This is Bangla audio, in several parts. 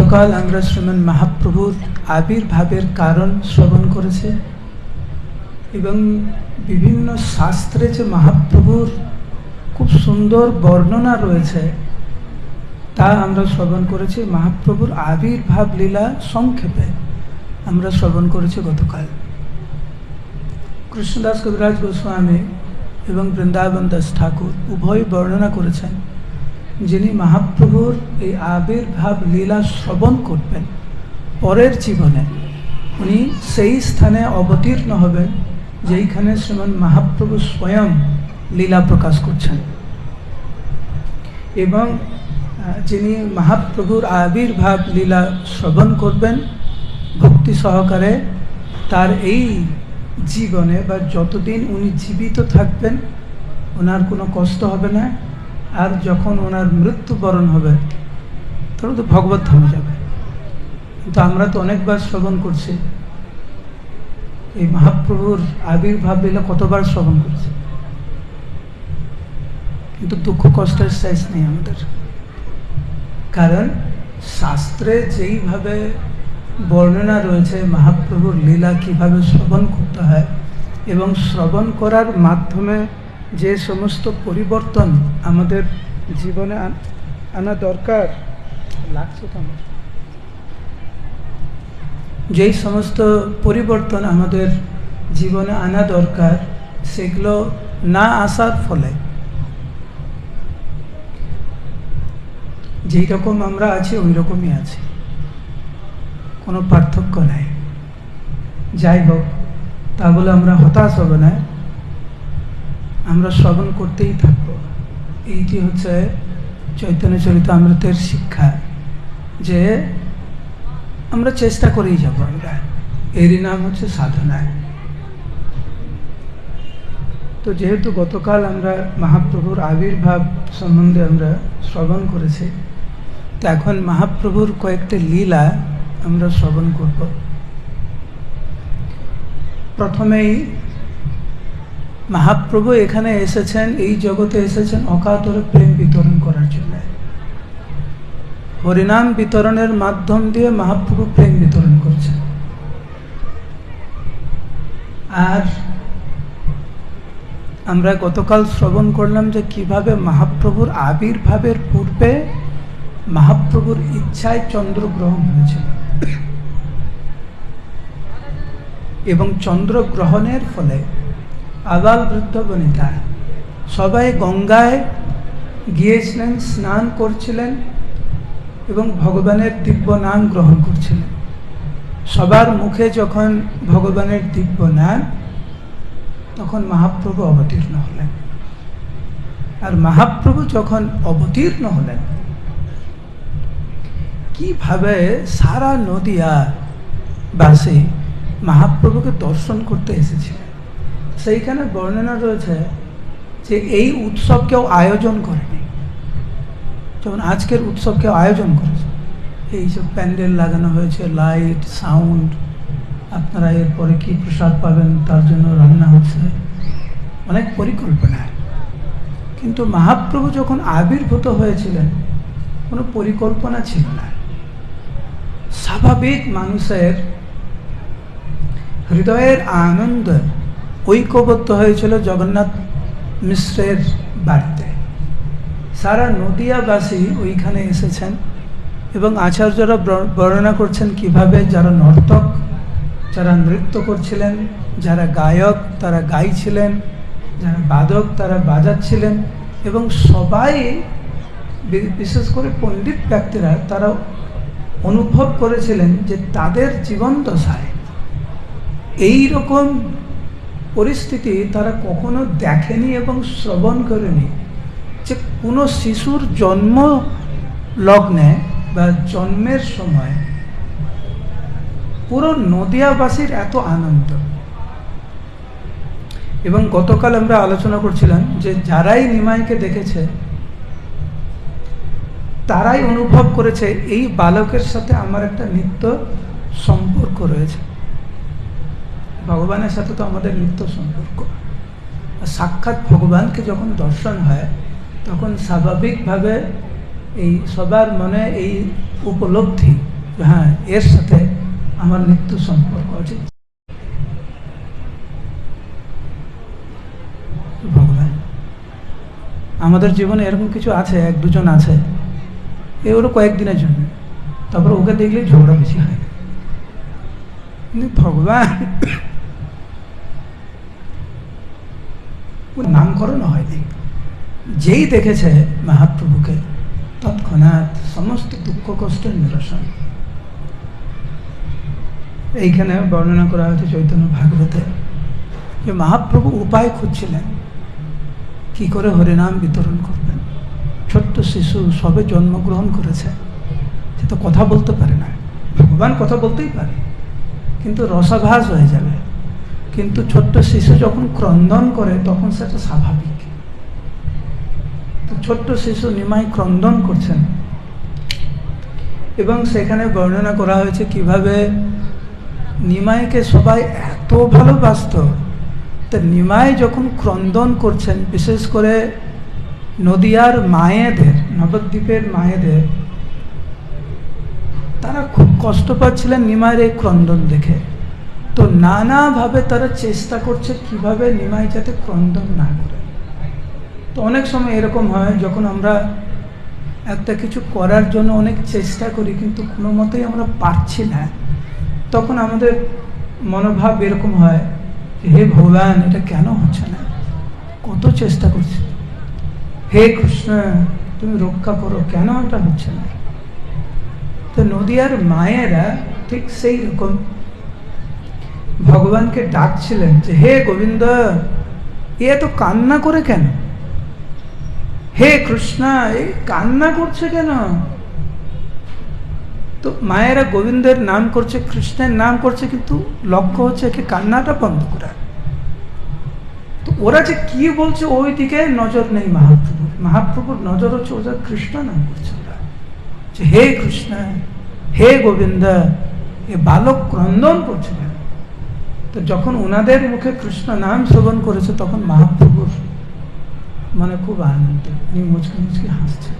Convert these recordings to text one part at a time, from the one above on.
গতকাল আমরা শ্রীমান মহাপ্রভুর আবির্ভাবের কারণ শ্রবণ করেছে এবং বিভিন্ন শাস্ত্রে যে মহাপ্রভুর খুব সুন্দর বর্ণনা রয়েছে, তা আমরা শ্রবণ করেছি। মহাপ্রভুর আবির্ভাব লীলা সংক্ষেপে আমরা শ্রবণ করেছি গতকাল। কৃষ্ণদাস কবিরাজ গোস্বামী এবং বৃন্দাবন দাস ঠাকুর উভয় বর্ণনা করেছেন। যিনি মহাপ্রভুর এই আবির্ভাব লীলা শ্রবণ করবেন পরের জীবনে, উনি সেই স্থানে অবতীর্ণ হবেন যেইখানে শ্রীমান মহাপ্রভু স্বয়ং লীলা প্রকাশ করছেন। এবং যিনি মহাপ্রভুর আবির্ভাব লীলা শ্রবণ করবেন, ভক্তি সহকারে তার এই জীবনে বা যতদিন উনি জীবিত থাকবেন, ওনার কোনো কষ্ট হবে না। আর যখন ওনার মৃত্যুবরণ হবে তখন তো ভগবত ধামে যাবে। কিন্তু আমরা তো অনেকবার শ্রবণ করছি। এই মহাপ্রভুর আবির্ভাব লীলা কতবার শ্রবণ করছি। কিন্তু দুঃখ কষ্টের শেষ নেই আমাদের। কারণ শাস্ত্রে যেইভাবে বর্ণনা রয়েছে মহাপ্রভুর লীলা কীভাবে শ্রবণ করতে হয় এবং শ্রবণ করার মাধ্যমে যে সমস্ত পরিবর্তন আমাদের জীবনে আনা দরকার, লাগছে তো আমার। যেই সমস্ত পরিবর্তন আমাদের জীবনে আনা দরকার, সেগুলো না আসার ফলে, যেই রকম আমরা আছি, ওই রকমই আছি। কোনো পার্থক্য নাই। যাই হোক, তা বলে আমরা হতাশ হব না। আমরা শ্রবণ করতেই থাকব। এইটি হচ্ছে চৈতন্য চরিত অমৃতের শিক্ষা, যে আমরা চেষ্টা করেই যাব আমরা। এরই নাম হচ্ছে সাধনা। তো যেহেতু গতকাল আমরা মহাপ্রভুর আবির্ভাব সম্বন্ধে আমরা শ্রবণ করেছি, তো এখন মহাপ্রভুর কয়েকটা লীলা আমরা শ্রবণ করব। প্রথমেই মহাপ্রভু এখানে এসেছেন, এই জগতে এসেছেন অকাতরে প্রেম বিতরণ করার জন্য। হরিনাম বিতরণের মাধ্যম দিয়ে মহাপ্রভু প্রেম বিতরণ করছেন। আর আমরা গতকাল শ্রবণ করলাম যে কীভাবে মহাপ্রভুর আবির্ভাবের পূর্বে মহাপ্রভুর ইচ্ছায় চন্দ্রগ্রহণ হয়েছিল এবং চন্দ্রগ্রহণের ফলে আবাল বৃদ্ধ বনিতা। সবাই গঙ্গায় গিয়েছিলেন, স্নান করছিলেন এবং ভগবানের দিব্য নাম গ্রহণ করছিলেন। সবার মুখে যখন ভগবানের দিব্য নাম, তখন মহাপ্রভু অবতীর্ণ হলেন। আর মহাপ্রভু যখন অবতীর্ণ হলেন, কীভাবে সারা নদিয়া বাসে মহাপ্রভুকে দর্শন করতে এসেছিলেন? সেইখানে বর্ণনা রয়েছে যে এই উৎসব কেউ আয়োজন করেনি। যেমন আজকের উৎসব কেউ আয়োজন করেছে। এইসব প্যান্ডেল লাগানো হয়েছে, লাইট, সাউন্ড, আপনারা এরপরে কি প্রসাদ পাবেন তার জন্য রান্না হচ্ছে। অনেক পরিকল্পনা। কিন্তু মহাপ্রভু যখন আবির্ভূত হয়েছিলেন, কোনো পরিকল্পনা ছিল না। স্বাভাবিক মানুষের হৃদয়ের আনন্দ ঐক্যবদ্ধ হয়েছিল জগন্নাথ মিশ্রের বাড়িতে। সারা নদিয়াবাসী ওইখানে এসেছেন এবং আচার্যরা বর্ণনা করছেন কীভাবে যারা নর্তক, যারা নৃত্য করছিলেন, যারা গায়ক, তারা গাইছিলেন, যারা বাদক, তারা বাজাচ্ছিলেন এবং সবাই বিশেষ করে পণ্ডিত ব্যক্তিরা তারা অনুভব করেছিলেন যে তাদের জীবন দশায়। এই রকম পরিস্থিতি তারা কখনো দেখেনি এবং শ্রবণ করেনি যে কোনো শিশুর জন্ম লগ্নে বা জন্মের সময় পুরো নদিয়াবাসীর এত আনন্দ। এবং গতকাল আমরা আলোচনা করছিলাম যে যারাই নিমাইকে দেখেছে, তারাই অনুভব করেছে এই বালকের সাথে আমার একটা নিত্য সম্পর্ক রয়েছে। ভগবানের সাথে তো আমাদের নিত্য সম্পর্ক। আর সাক্ষাৎ ভগবানকে যখন দর্শন হয়, তখন স্বাভাবিকভাবে এই সবার মনে এই উপলব্ধি হ্যাঁ এর সাথে আমার মৃত্যু সম্পর্ক আছে। ভগবান, আমাদের জীবনে এরকম কিছু আছে, এক দুজন আছে, এ ওরও কয়েকদিনের জন্য। তারপর ওকে দেখলেই ঝগড়া বেশি হয়। কিন্তু ভগবান ওর নামকরণ হয়নি। যেই দেখেছে মহাপ্রভুকে তৎক্ষণাৎ সমস্ত দুঃখ, কষ্টের নিরসন। এইখানে বর্ণনা করা হয়েছে চৈতন্য ভাগবতে যে মহাপ্রভু উপায় খুঁজছিলেন। কি করে হরিনাম বিতরণ করবেন? ছোট্ট শিশু সবে জন্মগ্রহণ করেছে, সে তো কথা বলতে পারে না। ভগবান কথা বলতেই পারে, কিন্তু রসাভাস হয়ে যাবে। কিন্তু ছোট্ট শিশু যখন ক্রন্দন করে, তখন সেটা স্বাভাবিক। ছোট্ট শিশু নিমাই ক্রন্দন করছেন। এবং সেখানে বর্ণনা করা হয়েছে কীভাবে নিমাইকে সবাই এত ভালোবাসত তো নিমাই যখন ক্রন্দন করছেন, বিশেষ করে নদিয়ার মায়েদের, নবদ্বীপের মায়েদের, তারা খুব কষ্ট পাচ্ছিলেন নিমাইয়ের এই ক্রন্দন দেখে। তো নানাভাবে তারা চেষ্টা করছে কীভাবে নিমাই যাতে ক্রন্দন না করে। তো অনেক সময় এরকম হয়, যখন আমরা একটা কিছু করার জন্য অনেক চেষ্টা করি, কিন্তু কোনো মতেই আমরা পারছি না। তখন আমাদের মনোভাব এরকম হয় যে, হে ভগবান, এটা কেন হচ্ছে না? কত চেষ্টা করছি। হে কৃষ্ণ, তুমি রক্ষা করো, কেন এটা হচ্ছে না? তো নদিয়ার মায়েরা ঠিক সেই রকম ভগবানকে ডাকছিলেন যে, হে গোবিন্দ, এ এত কান্না করে কেন? হে কৃষ্ণ এই কান্না করছে কেন? তো মায়েরা গোবিন্দের নাম করছে, কৃষ্ণের নাম করছে, কিন্তু লক্ষ্য হচ্ছে একে কান্নাটা বন্ধ করা। তো ওরা যে কি বলছে ওই দিকে নজর নেই মহাপ্রভুর। মহাপ্রভুর নজর হচ্ছে ওরা কৃষ্ণ নাম করছে ওরা। যে, হে কৃষ্ণ, হে গোবিন্দ, এ বালক ক্রন্দন করছে কেন? তো যখন ওনাদের মুখে কৃষ্ণ নাম শ্রবণ করেছে, তখন মহাপ্রভুর মানে খুব আনন্দ। উনি মুচকে মুচকে হাসছে।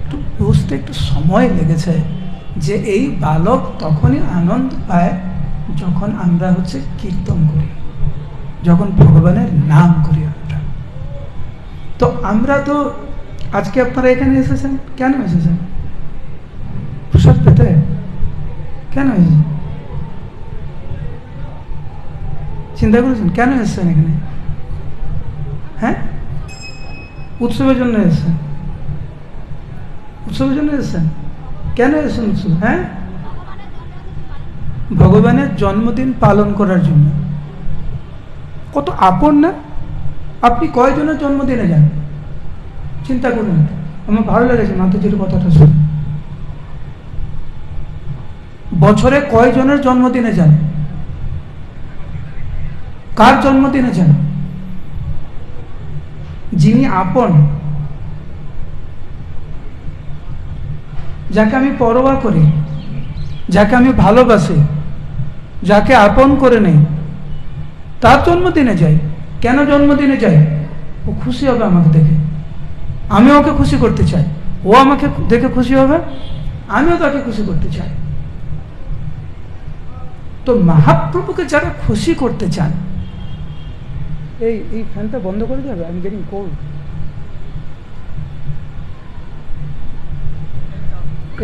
একটু বুঝতে একটু সময় লেগেছে যে এই বালক তখনই আনন্দ পায় যখন আমরা হচ্ছে কীর্তন করি, যখন ভগবানের নাম করি আমরা। তো আমরা তো আজকে আপনারা এখানে এসেছেন? কেন এসেছেন? প্রসাদ পেতে? কেন এসেছেন? চিন্তা করেছেন? কেন এসেছেন এখানে? হ্যাঁ? উৎসবের জন্য এসেছেন। উৎসবের জন্য এসেছেন? কেন এসেছেন উৎসব? হ্যাঁ? ভগবানের জন্মদিন পালন করার জন্য। কত আপন না? আপনি কয়জনের জন্মদিনে যান? চিন্তা করুন। আমার ভালো লেগেছে মাতাজির কথাটা শুনে। বছরে কয়জনের জন্মদিনে যান? কার জন্মদিনে যান? যিনি আপন, যাকে আমি পরোয়া করি, যাকে আমি ভালোবাসি, যাকে আপন করে নেই, তার জন্মদিনে যাই। কেন জন্মদিনে যাই? ও খুশি হবে আমাকে দেখে। আমি ওকে খুশি করতে চাই। ও আমাকে দেখে খুশি হবে? আমিও তাকে খুশি করতে চাই। তো মহাপ্রভুকে যারা খুশি করতে চান এই এই ফ্যানটা বন্ধ করে যাবে আমি গেটিং কোল্ড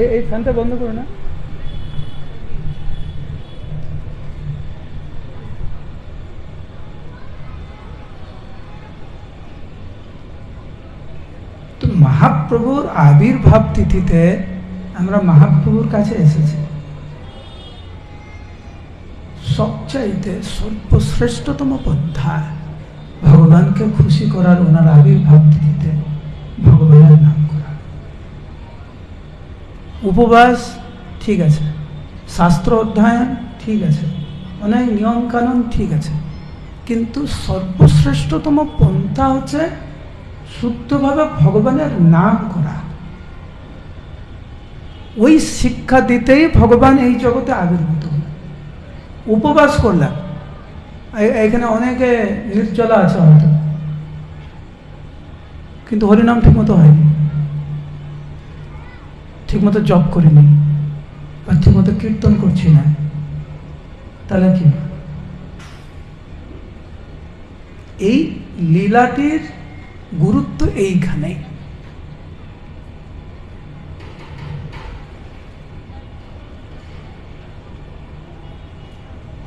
এই এই ফ্যানটা বন্ধ করো না। মহাপ্রভুর আবির্ভাব তিথিতে আমরা মহাপ্রভুর কাছে এসেছি। সবচাইতে সর্বশ্রেষ্ঠতম পন্থা ভগবানকে খুশি করার ওনার আবির্ভাব তিথিতে ভগবানের নাম করা। উপবাস, ঠিক আছে। শাস্ত্র অধ্যয়ন, ঠিক আছে। অনেক নিয়ম কানুন ঠিক আছে। কিন্তু সর্বশ্রেষ্ঠতম পন্থা হচ্ছে শুদ্ধভাবে ভগবানের নাম করা। ওই শিক্ষা দিতেই ভগবান এই জগতে আবির্ভূত হলেন। উপবাস করলাম এখানে অনেকে নির্জলা আছে হয়তো কিন্তু হরিনাম ঠিকমতো হয়নি। ঠিকমতো জপ করিনি বা ঠিকমতো কীর্তন করছি না। তাহলে কি? এই লীলাটির গুরুত্ব এইখানেই।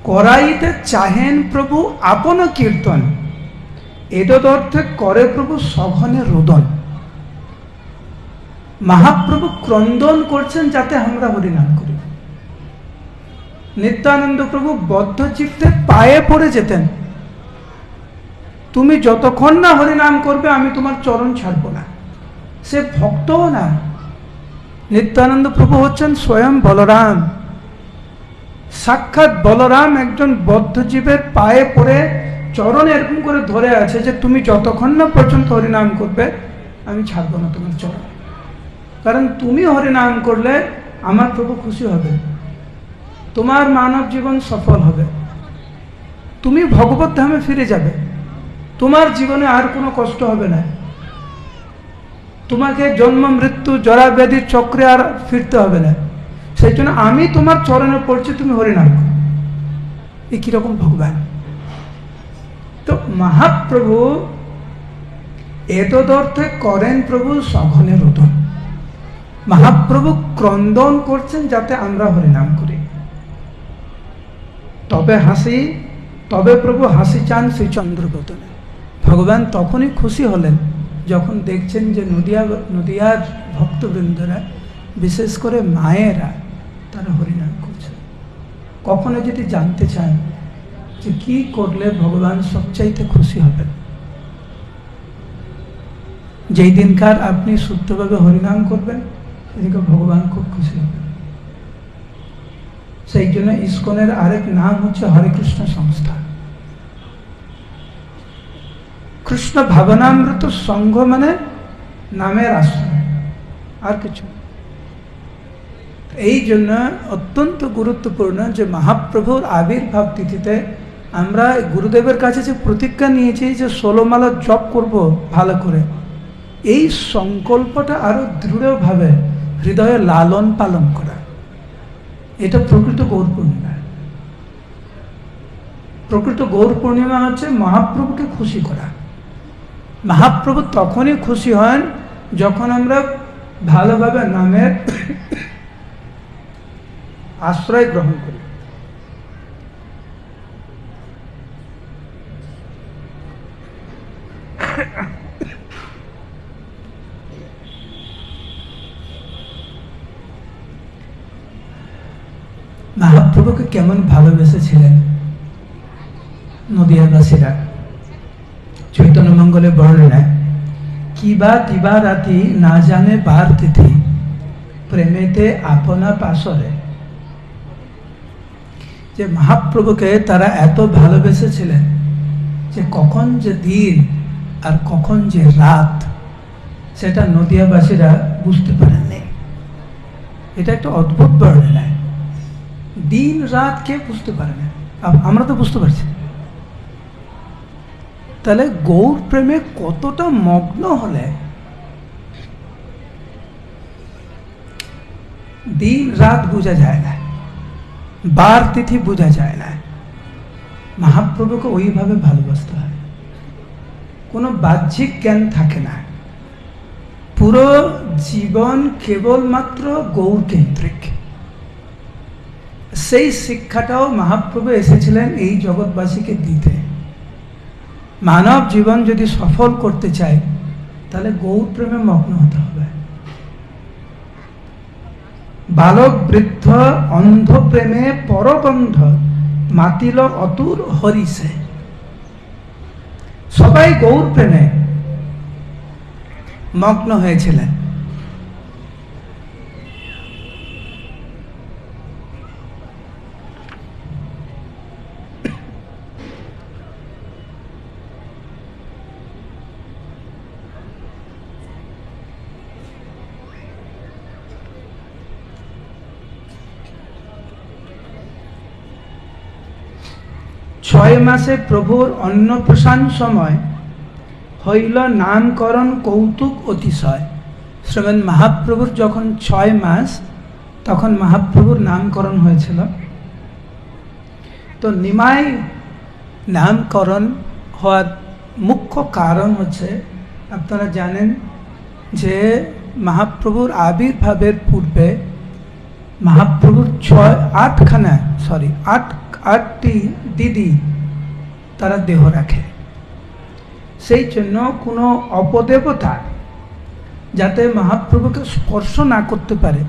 করাইতে চাহেন প্রভু আপন কীর্তন। এতদ অর্থে করে প্রভু সঘনে রোদন। মহাপ্রভু ক্রন্দন করছেন যাতে আমরা হরিনাম করি। নিত্যানন্দ প্রভু বদ্ধ চিত্তে পায়ে পড়ে যেতেন। তুমি যতক্ষণ না হরিনাম করবে, আমি তোমার চরণ ছাড়ব না। সে ভক্তও না। নিত্যানন্দ প্রভু হচ্ছেন স্বয়ং বলরাম। সাক্ষাৎ বলরাম একজন বদ্ধজীবের পায়ে পড়ে চরণ এরকম করে ধরে আছে যে তুমি যতক্ষণ না পর্যন্ত হরিনাম করবে, আমি ছাড়বো না তোমার চরণ। কারণ তুমি হরিনাম করলে আমার প্রভু খুশি হবে। তোমার মানব জীবন সফল হবে। তুমি ভগবত ধামে ফিরে যাবে। তোমার জীবনে আর কোনো কষ্ট হবে না। তোমাকে জন্ম, মৃত্যু জরা ব্যাধির চক্রে আর ফিরতে হবে না। সেই জন্য আমি তোমার চরণে পড়ছি, তুমি হরিনাম এ কীরকম ভগবান? তো মহাপ্রভু, এতদর্থে করেন প্রভু সঘনে রোদন। মহাপ্রভু ক্রন্দন করছেন যাতে আমরা হরিনাম করি। তবে হাসি, তবে প্রভু হাসি চান শ্রী চন্দ্রবদনে ভগবান তখনই খুশি হলেন যখন দেখছেন যে নদিয়া, নদিয়ার ভক্তবৃন্দরা, বিশেষ করে মায়েরা তারা হরিনাম করছে। কখনো যদি জানতে চান যে কি করলে ভগবান সবচাইতে খুশি হবেন। যেই দিনকার আপনি শুদ্ধভাবে হরিনাম করবেন সেদিকে ভগবান খুব খুশি হবেন। সেই জন্য ইস্কনের আরেক নাম হচ্ছে হরে কৃষ্ণ সংস্থা। কৃষ্ণ ভাবনামৃত সংঘ মানে নামের আশ্রয়, আর কিছু এই জন্য অত্যন্ত গুরুত্বপূর্ণ যে মহাপ্রভুর আবির্ভাব তিথিতে আমরা গুরুদেবের কাছে যে প্রতিজ্ঞা নিয়েছি যে ষোলোমালা জপ করব ভালো করে, এই সংকল্পটা আরও দৃঢ়ভাবে হৃদয়ে লালন পালন করা। এটা প্রকৃত গৌর পূর্ণিমা। প্রকৃত গৌর পূর্ণিমা হচ্ছে মহাপ্রভুকে খুশি করা। মহাপ্রভু তখনই খুশি হন যখন আমরা ভালোভাবে নামের আশ্রয় গ্রহণ করি। মহাপ্রভুকে কেমন ভালোবেসেছিলেন? নদিয়াবাসীরা। চৈতন্য মঙ্গলে বর্ণনায় কিবা তিবা রাতি না জানে বার তিথি, প্রেমেতে আপনা পাশরে। যে মহাপ্রভুকে তারা এত ভালোবেসেছিলেন যে কখন যে দিন আর কখন যে রাত, সেটা নদিয়াবাসীরা বুঝতে পারেননি। এটা একটা অদ্ভুত বর্ণনায় দিন, রাত কে বুঝতে পারে না? আমরা তো বুঝতে পারছি। তাহলে গৌর প্রেমে কতটা মগ্ন হলে? দিন, রাত বোঝা যায় না। বার তিথি বোঝা যায় না। মহাপ্রভুকে ওইভাবে ভালোবাসতে হয়। কোনো বাহ্যিক জ্ঞান থাকে না। পুরো জীবন কেবলমাত্র গৌর কেন্দ্রিক সেই শিক্ষাটাও মহাপ্রভু এসেছিলেন এই জগৎবাসীকে দিতে। মানব জীবন যদি সফল করতে চায়, তাহলে গৌর প্রেমে মগ্ন হতে হবে। বালক বৃদ্ধ অন্ধ প্রেমে পরবন্ধ মাতিল অতুর হরিসে সবাই গৌর প্রেমে মগ্ন হয়েছিলেন ছয় মাসে প্রভুর অন্নপ্রসান সময় হইল নামকরণ কৌতুক অতিশয়। শ্রীমন মহাপ্রভুর যখন ছয় মাস, তখন মহাপ্রভুর নামকরণ হয়েছিল। তো নিমাই নামকরণ হওয়ার মুখ্য কারণ হচ্ছে, আপনারা জানেন যে মহাপ্রভুর আবির্ভাবের পূর্বে মহাপ্রভুর ছয়, আটখানা সরি আট, আটটি দিদি তারা দেহ রাখে। সেই জন্য কোনো অপদেবতা যাতে মহাপ্রভুকে স্পর্শ না করতে পারে,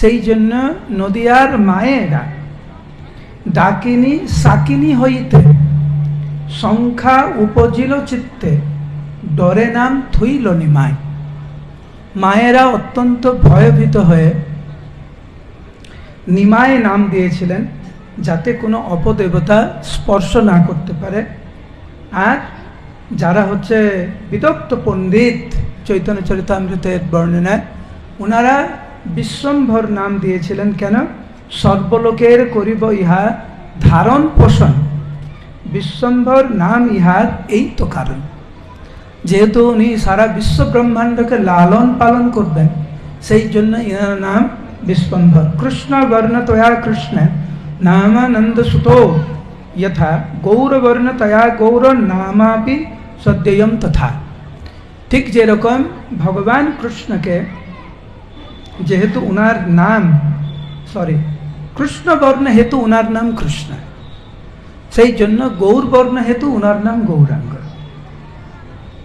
সেই জন্য নদিয়ার মায়েরা ডাকিনী, সাকিনী হইতে সংখ্যা উপজিল চিত্তে ডরে নাম থুইল নিমায় মায়েরা অত্যন্ত ভয়ভীত হয়ে নিমায় নাম দিয়েছিলেন। যাতে কোনো অপদেবতা স্পর্শ না করতে পারে। আর যারা হচ্ছে বিদগ্ধ পণ্ডিত চৈতন্য চরিতামৃতের বর্ণনায় ওনারা বিশ্বম্ভর নাম দিয়েছিলেন কেন? সর্বলোকের করিব ইহা ধারণ পোষণ। বিশ্বম্ভর নাম ইহার এই তো কারণ। যেহেতু উনি সারা বিশ্ব ব্রহ্মাণ্ডকে লালন পালন করবেন, সেই জন্য ইনার নাম বিশ্বম্ভর। কৃষ্ণ বর্ণতয়া কৃষ্ণ নামানন্দ সুতো যথা গৌরবর্ণতয়া গৌর নামাপি সদ্যয়ম তথা ঠিক যেরকম ভগবান কৃষ্ণকে যেহেতু উনার নাম সরি কৃষ্ণ বর্ণ হেতু উনার নাম কৃষ্ণ সেই জন্য গৌর বর্ণ হেতু উনার নাম গৌরাঙ্গ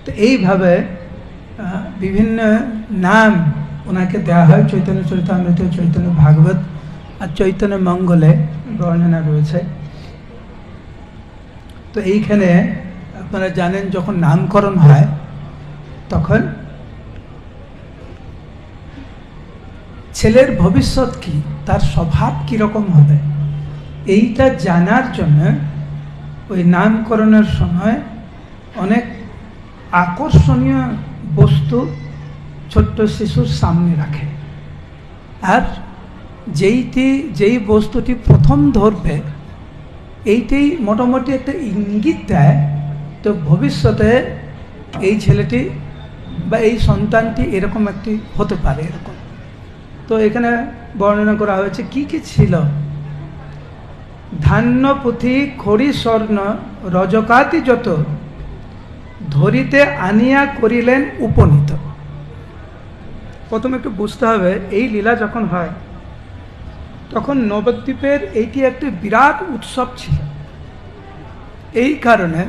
তো এইভাবে বিভিন্ন নাম ওনাকে দেওয়া হয় চৈতন্য চরিতামৃত চৈতন্য ভাগবত আর চৈতন্য মঙ্গলে বর্ণনা রয়েছে। তো এইখানে আপনারা জানেন যখন নামকরণ হয়, তখন ছেলের ভবিষ্যৎ কি, তার স্বভাব কীরকম হবে, এইটা জানার জন্য ওই নামকরণের সময় অনেক আকর্ষণীয় বস্তু ছোট্ট শিশুর সামনে রাখে। আর যেইটি, যেই বস্তুটি প্রথম ধরবে, এইটাই মোটামুটি একটা ইঙ্গিত দেয় তো ভবিষ্যতে এই ছেলেটি বা এই সন্তানটি এরকম একটি হতে পারে এরকম। তো এখানে বর্ণনা করা হয়েছে কি কি ছিল? ধান্য পুঁথি খড়ি, স্বর্ণ, রজকাতি যত ধরিতে আনিয়া করিলেন উপনীত। প্রথম একটু বুঝতে হবে, এই লীলা যখন হয় তখন নবদ্বীপের এইটি একটি বিরাট উৎসব ছিল। এই কারণে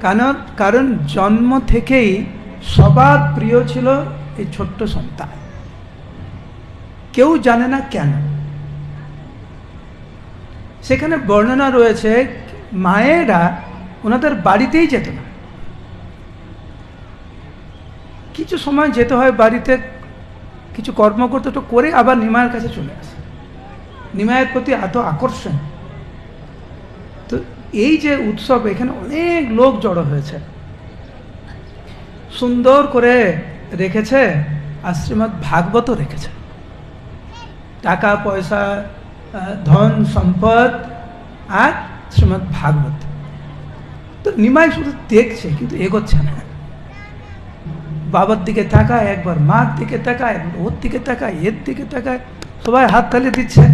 কারণ কারণ জন্ম থেকেই সবার প্রিয় ছিল এই ছোট্ট সন্তান। কেউ জানে না কেন। সেখানে বর্ণনা রয়েছে, মায়েরা ওনাদের বাড়িতেই যেত না। কিছু সময় যেতে হয় বাড়িতে কিছু কর্ম করতে তো করে আবার নিমায়ের কাছে চলে আসে। নিমায়ের প্রতি এত আকর্ষণ? তো এই যে উৎসব, এখানে অনেক লোক জড়ো হয়েছে। সুন্দর করে রেখেছে আর শ্রীমৎ ভাগবতও রেখেছে। টাকা, পয়সা ধন, সম্পদ আর শ্রীমৎ ভাগবত। তো নিমাই শুধু দেখছে, কিন্তু এগোচ্ছে না। বাবার দিকে তাকায়, একবার মার দিকে তাকায় ওর দিকে তাকায়, এর দিকে তাকায়, সবাই হাততালি দিচ্ছে।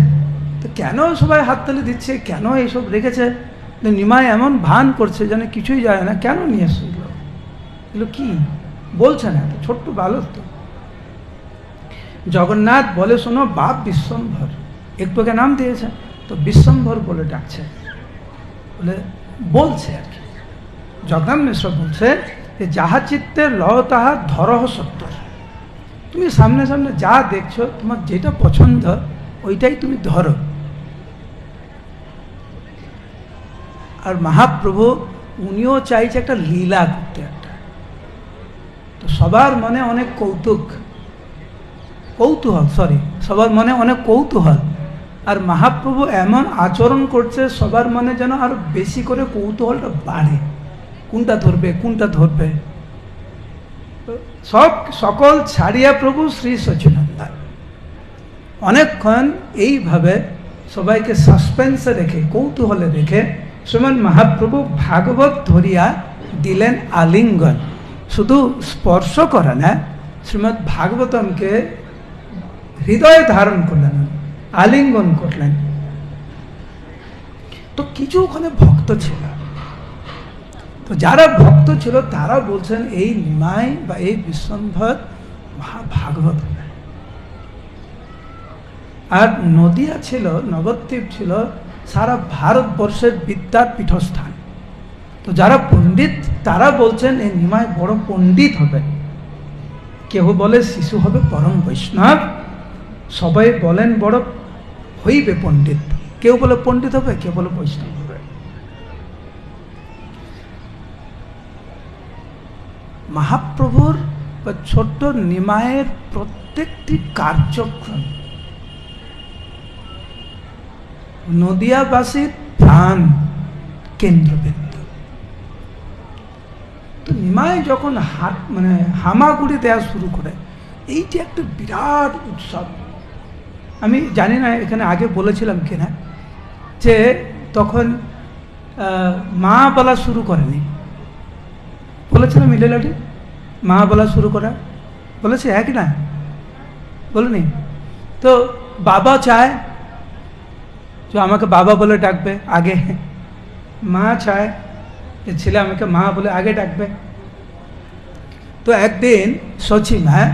তো কেন সবাই হাততালি দিচ্ছে? কেন এইসব রেখেছে? নিমাই এমন ভান করছে যেন কিছুই যায় না। কেন নিয়ে এসছো এগুলো? এগুলো কি? বলছে না তো ছোট্ট বালক তো। জগন্নাথ বলে, শোনো, বাপ বিশ্বম্ভর। একটুকে নাম দিয়েছে, তো বিশ্বম্ভর বলে ডাকছে। বলে, বলছে আর কি। জগন্নাথ মিশ্র বলছে যাহা চিত্তে লহ, তাহা ধরহ সত্য তুমি সামনে সামনে যা দেখছ, তোমার যেটা পছন্দ, ওইটাই তুমি ধরো। আর মহাপ্রভু, উনিও চাইছে একটা লীলা করতে একটা। তো সবার মনে অনেক কৌতুক। কৌতূহল সরি সবার মনে অনেক কৌতূহল। আর মহাপ্রভু এমন আচরণ করছে, সবার মনে যেন আরও বেশি করে কৌতূহলটা বাড়ে। কোনটা ধরবে কোনটা ধরবে? সব, সকল ছাড়িয়া প্রভু শ্রী সচিনন্দন অনেকক্ষণ এইভাবে সবাইকে সাসপেন্সে রেখে, কৌতূহলে রেখে শ্রীমান মহাপ্রভু ভাগবত ধরিয়া দিলেন আলিঙ্গন। শুধু স্পর্শ করে না, শ্রীমৎ ভাগবতমকে হৃদয়ে ধারণ করলেন, আলিঙ্গন করলেন। তো কিছু ওখানে ভক্ত ছিল। তো যারা ভক্ত ছিল তারা বলছেন, এই নিমাই বা এই বিশ্বম্ভর মহাভাগবত আর নদিয়া ছিল, নবদ্বীপ ছিল, সারা ভারতবর্ষের বিদ্যার পীঠস্থান। তো যারা পণ্ডিত, তারা বলছেন, এই নিমাই বড় পণ্ডিত হবে। কেউ বলে শিশু হবে পরম বৈষ্ণব। সবাই বলেন বড় হইবে পণ্ডিত। কেউ বলে পণ্ডিত হবে, কেউ বলে বৈষ্ণব হবে মহাপ্রভুর ছোট্ট নিমায়ের প্রত্যেকটি কার্যক্রম। নদিয়াবাসীর প্রাণ কেন্দ্রবিন্দু। তো নিমাই যখন হাত মানে হামাগুড়ি দেওয়া শুরু করে, এইটি একটা বিরাট উৎসব। আমি জানি না, এখানে আগে বলেছিলাম কিনা, যে তখন মা বলা শুরু করেনি। বলেছিলাম মিলেলাটি মা বলা শুরু করা। বলেছে এক না? বলেনি। তো বাবা চায়, যে আমাকে বাবা বলে ডাকবে আগে। মা চায় যে ছেলে আমাকে মা বলে আগে ডাকবে। তো একদিন সচিন হ্যাঁ?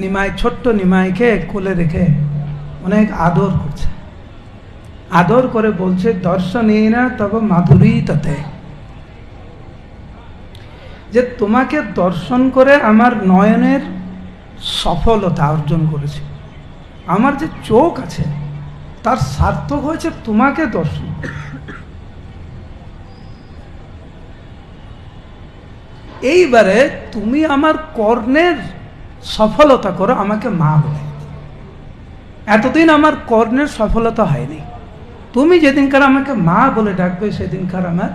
নিমাই, ছোট্ট নিমাইকে কোলে রেখে অনেক আদর করছে। আদর করে বলছে, দর্শনে না, তব মাধুরী তাতে যে তোমাকে দর্শন করে আমার নয়নের সফলতা অর্জন করেছে। আমার যে চোখ আছে, তার সার্থক হয়েছে তোমাকে দর্শন এইবারে তুমি আমার কর্ণের সফলতা করো, আমাকে মা বলে। এতদিন আমার কর্ণের সফলতা হয়নি। তুমি যেদিনকার আমাকে মা বলে ডাকবে সেদিনকার আমার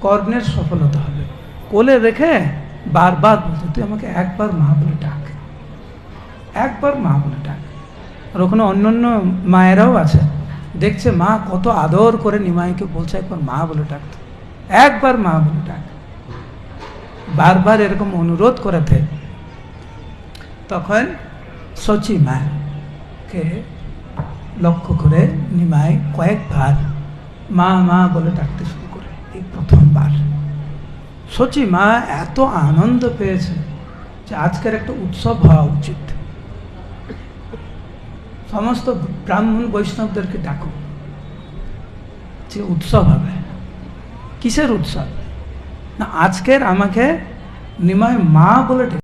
কর্ণের সফলতা হবে। কোলে রেখে বারবার বলতে তুই আমাকে একবার মা বলে ডাক। একবার মা বলে ডাক। আর ওখানে অন্য অন্য মায়েরাও আছে। দেখছে মা কত আদর করে নিমাইকে বলছে, একবার মা বলে ডাকতে একবার মা বলে ডাক। বারবার এরকম অনুরোধ করেছে তখন সচি মাকে লক্ষ্য করে নিমাই কয়েকবার মা মা বলে ডাকতে শুরু করে, এই প্রথমবার সচি মা এত আনন্দ পেয়েছে যে আজকের একটা উৎসব হওয়া উচিত। সমস্ত ব্রাহ্মণ বৈষ্ণবদেরকে ডাকো যে উৎসব হবে। কিসের উৎসব? না, আজকের আমাকে নিমায় মা বলে